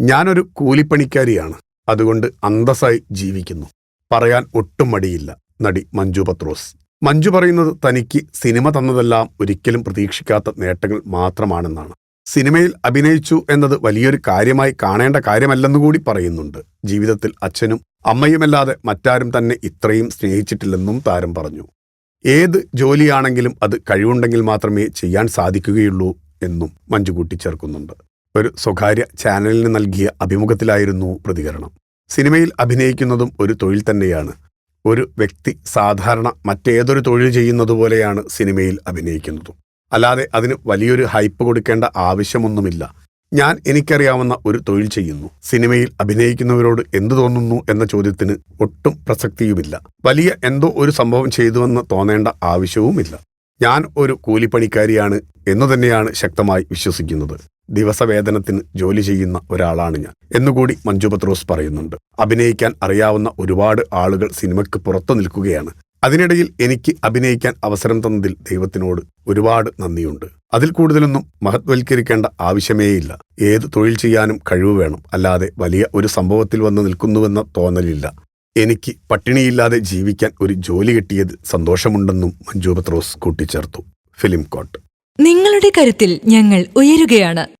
ഞാനൊരു കൂലിപ്പണിക്കാരിയാണ്. അതുകൊണ്ട് അന്തസ്സായി ജീവിക്കുന്നു. പറയാൻ ഒട്ടും മടിയില്ല നടി മഞ്ജു പത്രോസ്. മഞ്ജു പറയുന്നത് തനിക്ക് സിനിമ തന്നതെല്ലാം ഒരിക്കലും പ്രതീക്ഷിക്കാത്ത നേട്ടങ്ങൾ മാത്രമാണെന്നാണ്. സിനിമയിൽ അഭിനയിച്ചു എന്നത് വലിയൊരു കാര്യമായി കാണേണ്ട കാര്യമല്ലെന്നുകൂടി പറയുന്നുണ്ട്. ജീവിതത്തിൽ അച്ഛനും അമ്മയുമല്ലാതെ മറ്റാരും തന്നെ ഇത്രയും സ്നേഹിച്ചിട്ടില്ലെന്നും താരം പറഞ്ഞു. ഏത് ജോലിയാണെങ്കിലും അത് കഴിവുണ്ടെങ്കിൽ മാത്രമേ ചെയ്യാൻ സാധിക്കുകയുള്ളൂ എന്നും മഞ്ജു കൂട്ടിച്ചേർക്കുന്നുണ്ട് ഒരു സ്വകാര്യ ചാനലിന് നൽകിയ അഭിമുഖത്തിലായിരുന്നു പ്രതികരണം. സിനിമയിൽ അഭിനയിക്കുന്നതും ഒരു തൊഴിൽ തന്നെയാണ്. ഒരു വ്യക്തി സാധാരണ മറ്റേതൊരു തൊഴിൽ ചെയ്യുന്നത് പോലെയാണ് സിനിമയിൽ അഭിനയിക്കുന്നതും. അല്ലാതെ അതിന് വലിയൊരു ഹൈപ്പ് കൊടുക്കേണ്ട ആവശ്യമൊന്നുമില്ല. ഞാൻ എനിക്കറിയാവുന്ന ഒരു തൊഴിൽ ചെയ്യുന്നു. സിനിമയിൽ അഭിനയിക്കുന്നവരോട് എന്തു തോന്നുന്നു എന്ന ചോദ്യത്തിന് ഒട്ടും പ്രസക്തിയുമില്ല. വലിയ എന്തോ ഒരു സംഭവം ചെയ്തുവെന്ന് തോന്നേണ്ട ആവശ്യവുമില്ല. ഞാൻ ഒരു കൂലിപ്പണിക്കാരിയാണ് എന്നു തന്നെയാണ് ശക്തമായി വിശ്വസിക്കുന്നത്. ദിവസവേതനത്തിന് ജോലി ചെയ്യുന്ന ഒരാളാണ് ഞാൻ എന്നുകൂടി മഞ്ജു പത്രോസ് പറയുന്നുണ്ട്. അഭിനയിക്കാൻ അറിയാവുന്ന ഒരുപാട് ആളുകൾ സിനിമയ്ക്ക് പുറത്തു നിൽക്കുകയാണ്. അതിനിടയിൽ എനിക്ക് അഭിനയിക്കാൻ അവസരം തന്നതിൽ ദൈവത്തിനോട് ഒരുപാട് നന്ദിയുണ്ട്. അതിൽ കൂടുതലൊന്നും മഹത്വൽക്കരിക്കേണ്ട ആവശ്യമേയില്ല. ഏത് തൊഴിൽ ചെയ്യാനും കഴിവ് വേണം. അല്ലാതെ വലിയ ഒരു സംഭവത്തിൽ വന്ന് നിൽക്കുന്നുവെന്ന തോന്നലില്ല. എനിക്ക് പട്ടിണിയില്ലാതെ ജീവിക്കാൻ ഒരു ജോലി കിട്ടിയത് സന്തോഷമുണ്ടെന്നും മഞ്ജു പത്രോസ് കൂട്ടിച്ചേർത്തു. ഫിലിം കോട്ട്. നിങ്ങളുടെ കരുത്തിൽ ഞങ്ങൾ ഉയരുകയാണ്.